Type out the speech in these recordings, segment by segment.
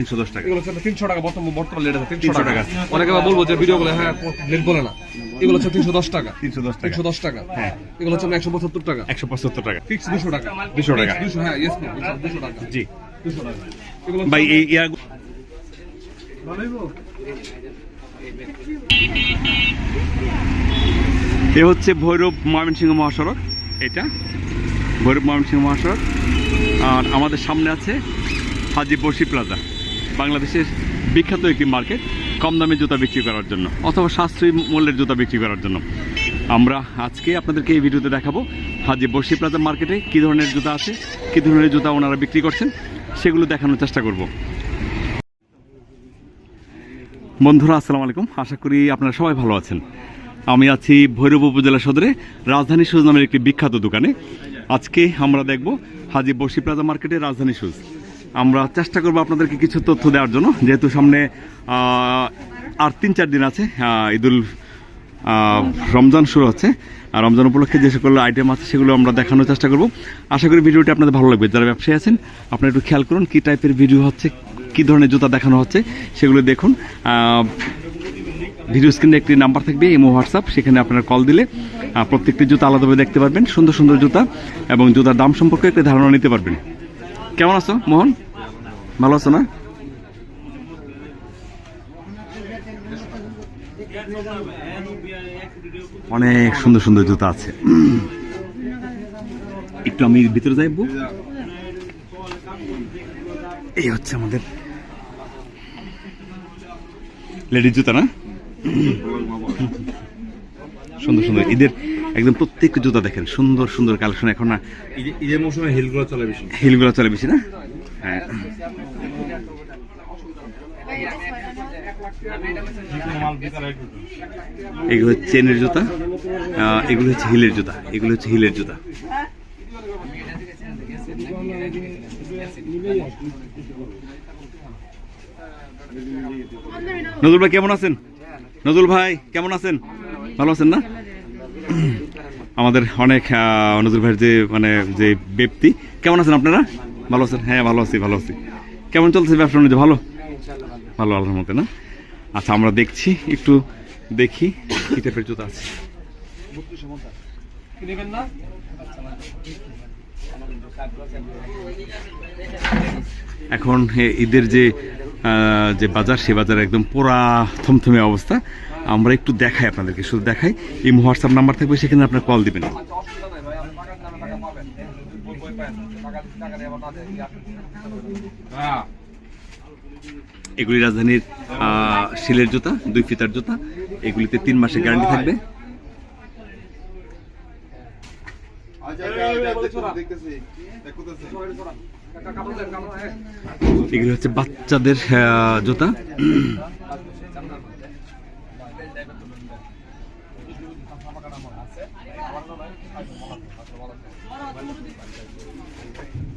তিনশো দশ টাকা। এগুলো হচ্ছে তিনশো টাকা বর্তমান বর্তমান লেট আছে তিনশো টাকা। টাকা। অনেকে আবার বলব যে হ্যাঁ লেট বলে না। এগুলো হচ্ছে তিনশো দশ টাকা। তিনশো দশ তিনশো দশ টাকা। হ্যাঁ। এগুলো হচ্ছে একশো পঁচাত্তর টাকা। একশো পঁচাত্তর টাকা। ফিক্স দুশো টাকা। 200 টাকা। দুশো হ্যাঁ ইয়েস দুশো টাকা। জি। দুশো টাকা। ভাই এই ইয়ার এ হচ্ছে ভৈরব ময়মনসিংহ মহাসড়ক। এটা ভৈরব ময়মনসিংহ মহাসড়ক। আর আমাদের সামনে আছে হাজি বসি প্লাজা বাংলাদেশের বিখ্যাত একটি মার্কেট কম দামে জুতা বিক্রি করার জন্য, অথবা সাশ্রয়ী মূল্যের জুতা বিক্রি করার জন্য। আমরা আজকে আপনাদেরকে এই ভিডিওতে দেখাবো হাজি বসি প্লাজা মার্কেটে কী ধরনের জুতা আছে, কী ধরনের জুতা ওনারা বিক্রি করছেন, সেগুলো দেখানোর চেষ্টা করব। বন্ধুরা, আসসালামু আলাইকুম। আশা করি আপনারা সবাই ভালো আছেন। আমি আছি ভৈরব উপজেলা সদরে, রাজধানী সুজ নামের একটি বিখ্যাত দোকানে। আজকে আমরা দেখব হাজি বসি প্লাজা মার্কেটে রাজধানী সুজ। আমরা চেষ্টা করব আপনাদেরকে কিছু তথ্য দেওয়ার জন্য। যেহেতু সামনে আর তিন চার দিন আছে ঈদুল রমজান শুরু হচ্ছে। আর রমজান উপলক্ষে যে সকল আইটেম আছে সেগুলো আমরা দেখানোর চেষ্টা করব। আশা করি ভিডিওটি আপনাদের ভালো লাগবে। যারা ব্যবসায়ী আছেন, আপনারা একটু খেয়াল করুন কী টাইপের ভিডিও হচ্ছে, কী ধরনের জুতা দেখানো হচ্ছে, সেগুলো দেখুন। ভিডিও স্ক্রিনে একটি নাম্বার থাকবে, ইমো, হোয়াটসঅ্যাপ, সেখানে আপনারা কল দিলে প্রত্যেকটি জুতা আলাদাভাবে দেখতে পারবেন, সুন্দর সুন্দর জুতা এবং জুতার দাম সম্পর্কে একটি ধারণা নিতে পারবেন। কেমন আছো, মোহন? ভালো আছো না? অনেক সুন্দর সুন্দর জুতা আছে। একটু আমি ভিতরে যাইব এই হচ্ছে আমাদের লেডিস জুতা না? সুন্দর সুন্দর। ঈদের একদম প্রত্যেক জুতা দেখেন সুন্দর সুন্দর কালেকশন এখন না। ঈদের মৌসুমে হিলগুলো চলে বেশি। হিলগুলো চলে বেশি না? হ্যাঁ। এগুলো হচ্ছে চেনের জুতা এগুলো হচ্ছে হিলের জুতা এগুলো হচ্ছে হিলের জুতা। নজরুল ভাই কেমন আছেন? নজরুল ভাই কেমন আছেন? ভালো আছেন না? আমাদের অনেক আহ, নজরুল ভাইয়ের যে মানে যে ব্যক্তি। কেমন আছেন আপনারা? ভালো আছেন? হ্যাঁ ভালো আছি ভালো আছি। কেমন চলছে ব্যবসা বাণিজ্য? ভালো? ভালো আল্লাহর মতে না? আচ্ছা আমরা দেখছি একটু দেখি কি টাইপের জুতা আছে। এখন ঈদের যে যে বাজার সে বাজার একদম পুরা থমথমে অবস্থা। আমরা একটু দেখাই আপনাদেরকে, শুধু দেখাই। এই হোয়াটসঅ্যাপ নাম্বার থাকবে, সেখানে আপনার কল দিবেন। এগুলি রাজধানীর শিলের জুতা, দুই ফিতার জুতা। এগুলিতে তিন মাসের গ্যারান্টি থাকবে। এগুলি হচ্ছে বাচ্চাদের জুতা।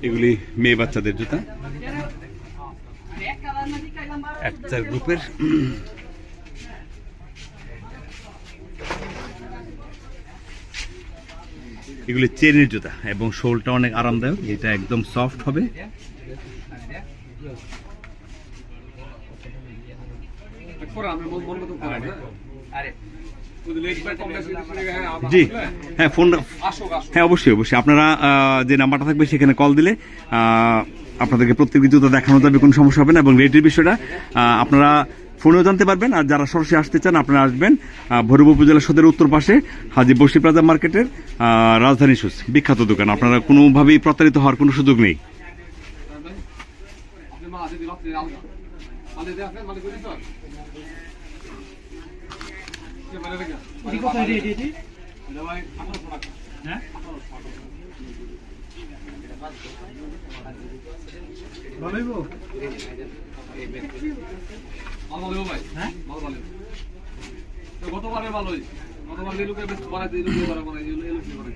এগুলি মেয়ে বাচ্চাদের জুতা। একটা গ্রুপের। এগুলি চেনের জুতা এবং শোলটা অনেক আরামদায়ক, এটা একদম সফট হবে করে আমি বল বলব তো করে আরে যদি লেট বাই কম বেশি হ্যাঁ আবার জি। হ্যাঁ ফোন হ্যাঁ অবশ্যই অবশ্যই। আপনারা যে নাম্বারটা থাকবে সেখানে কল দিলে আপনাদেরকে প্রত্যেকটি জুতো দেখানো যাবে কোনো সমস্যা হবে না। এবং রেটের বিষয়টা আপনারা ফোনেও জানতে পারবেন। আর যারা সরাসরি আসতে চান আপনারা আসবেন ভৈরব উপজেলা সদের উত্তর পাশে হাজি বসি প্লাজা মার্কেটের রাজধানী সুস বিখ্যাত দোকান। আপনারা কোনোভাবেই প্রতারিত হওয়ার কোনো সুযোগ নেই। গতবারে ভালোই। গতবার এই লোকে বেশ বানাইতে এই লোকে বানাই বানাই এই লোকে বানাই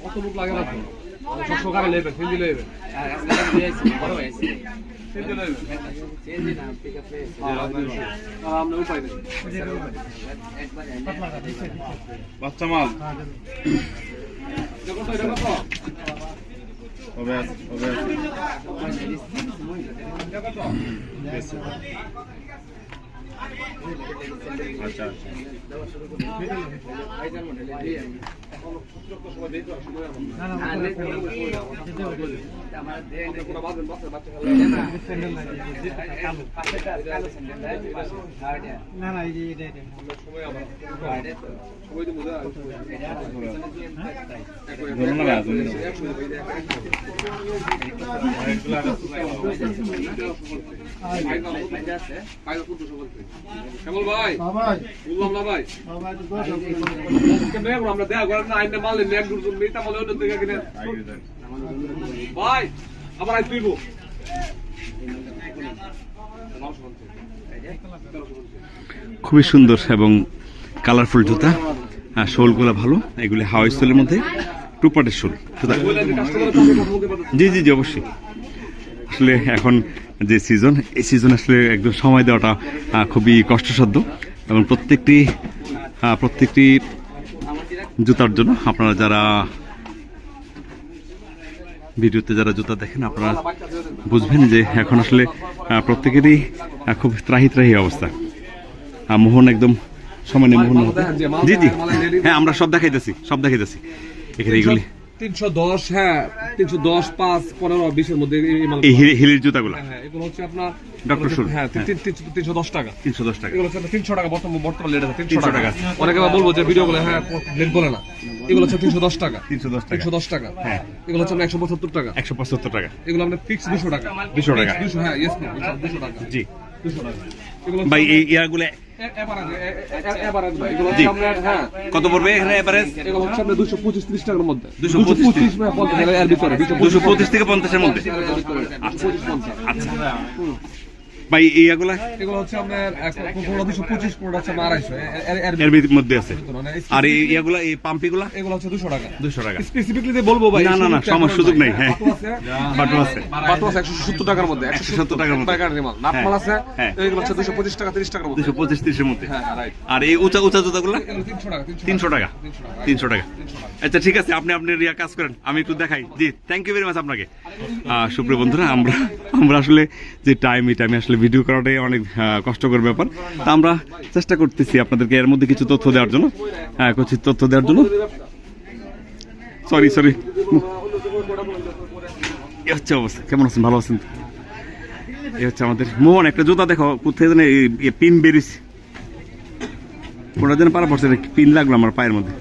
অত লোক লাগে না ছশো কারে লেবে ফিল দিলে লেবে ফিল বাচ্চা মাল কবে আছে কবে আছে। আচ্ছা আচ্ছা না না এই যে এটা এটা সময় সময় তো বোঝা ভাই, না। ভাই আমরা না খুবই সুন্দর এবং কালারফুল জুতা। আর শোলগুলো ভালো, এগুলি হাওয়াই স্টোলের মধ্যে টু শোল। জি জি জি, অবশ্যই। আসলে এখন যে সিজন এই সিজন আসলে একদম সময় দেওয়াটা খুবই কষ্টসাধ্য এবং প্রত্যেকটি প্রত্যেকটি জুতার জন্য। আপনারা যারা ভিডিওতে যারা জুতা দেখেন, আপনারা বুঝবেন যে এখন আসলে প্রত্যেকেরই খুব ত্রাহি ত্রাহি অবস্থা। আর মোহন একদম সমানে মোহন জি জি। হ্যাঁ আমরা সব দেখাইতেছি সব দেখাইতেছি। এখানে এগুলি তিনশো দশ হ্যাঁ তিনশো দশ পাঁচ পনেরো বিশের মধ্যে এই হিলের জুতাগুলো? হ্যাঁ এগুলো হচ্ছে আপনার Dr. Shoe, হ্যাঁ হ্যাঁ। তিনশো দশ টাকা। তিনশো দশ টাকা। এগুলো হচ্ছে আপনার তিনশো টাকা বর্তমান বর্তমান লেট আছে 300 টাকা। অনেকে বলব যে ভিডিও গুলো হ্যাঁ লেট বলে না। এগুলো হচ্ছে তিনশো দশ টাকা। তিনশো দশ টাকা। তিনশো দশ টাকা। হ্যাঁ। এগুলো হচ্ছে একশো পঁচাত্তর টাকা। একশো পঁচাত্তর টাকা। এগুলো আপনার ফিক্স দুশো টাকা। 200 টাকা। দুশো হ্যাঁ ইয়েস দুশো টাকা। জি। দুশো টাকা। ভাই এই ইয়ারগুলো হ্যাঁ কত পড়বে এখানে এভারেজ এগুলো দুশো পঁচিশ ত্রিশ টাকার মধ্যে 225 পঁচিশ পঞ্চাশ দুশো পঁচিশ থেকে পঞ্চাশের মধ্যে। আচ্ছা। পঞ্চাশ আচ্ছা। ভাই এই এগুলো? হচ্ছে আপনার পনেরো দুশো পঁচিশ পনেরো হচ্ছে আড়াইশো। এর- এর- এর এর ভিতর মধ্যে আছে। আর এই এই পাম্পিগুলা এগুলো? হচ্ছে দুশো টাকা। দুশো টাকা। স্পেসিফিকলি বলব ভাই না, না, না, সময় সুযোগ নেই, হ্যাঁ। বাটু আছে। বাটু আছে একশো সত্তর টাকার মধ্যে 170 টাকার মধ্যে। টাকার মাল নাটমাল আছে হ্যাঁ। এগুলো হচ্ছে দুশো পঁচিশ টাকা তিরিশ টাকার মধ্যে। দুশো পঁচিশ তিরিশের মধ্যে। হ্যাঁ আর এই উঁচা উঁচা জুতাগুলা? তিনশো টাকা তিনশো টাকা। আচ্ছা ঠিক আছে আপনি আপনি রিয়া কাজ করেন আমি একটু দেখাই। জি থ্যাংক ইউ ভেরি মাচ আপনাকে। আহ, সুপ্রিয় বন্ধুরা আমরা আমরা আসলে যে টাইম এই টাইমে আসলে ভিডিও করাটাই অনেক কষ্টকর ব্যাপার। তা আমরা চেষ্টা করতেছি আপনাদেরকে এর মধ্যে কিছু তথ্য দেওয়ার জন্য। হ্যাঁ কিছু তথ্য দেওয়ার জন্য। সরি সরি হচ্ছে অবস্থা। কেমন আছেন? ভালো আছেন? এ হচ্ছে আমাদের মোহন। একটা জুতা দেখো, কোথায় যেন পিন বেরিয়েছে। কোনটা যেন পারা পড়ছে পিন লাগল আমার পায়ের মধ্যে।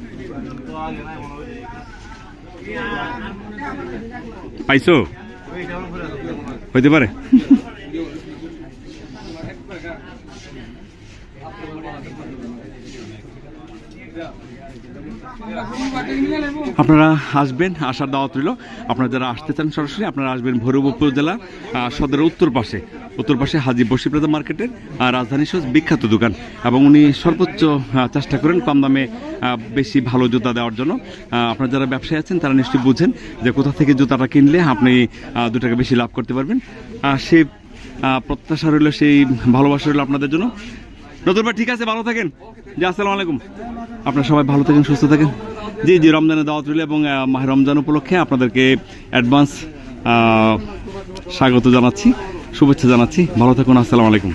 পাইছো? হইতে পারে। আপনারা আসবেন, আসার দাওয়াত রইল। আপনারা যারা আসতে চান সরাসরি, আপনারা আসবেন ভৈরব উপজেলা সদরের উত্তর পাশে। উত্তর পাশে হাজি বসিপ্রদা মার্কেটের রাজধানী সহ বিখ্যাত দোকান। এবং উনি সর্বোচ্চ চেষ্টা করেন কম দামে বেশি ভালো জুতা দেওয়ার জন্য। আপনারা যারা ব্যবসায়ী আছেন, তারা নিশ্চয়ই বুঝেন যে কোথা থেকে জুতাটা কিনলে আপনি দু টাকা বেশি লাভ করতে পারবেন। সে প্রত্যাশা রইল, সেই ভালোবাসা রইল আপনাদের জন্য। নতুন ভাই, ঠিক আছে, ভালো থাকেন। জি, আসসালামু আলাইকুম। আপনারা সবাই ভালো থাকেন, সুস্থ থাকেন। জি জি, রমজানের দাওয়াত রইল এবং মাহ রমজান উপলক্ষে আপনাদেরকে অ্যাডভান্স স্বাগত জানাচ্ছি, শুভেচ্ছা জানাচ্ছি। ভালো থাকুন, আসসালামু আলাইকুম।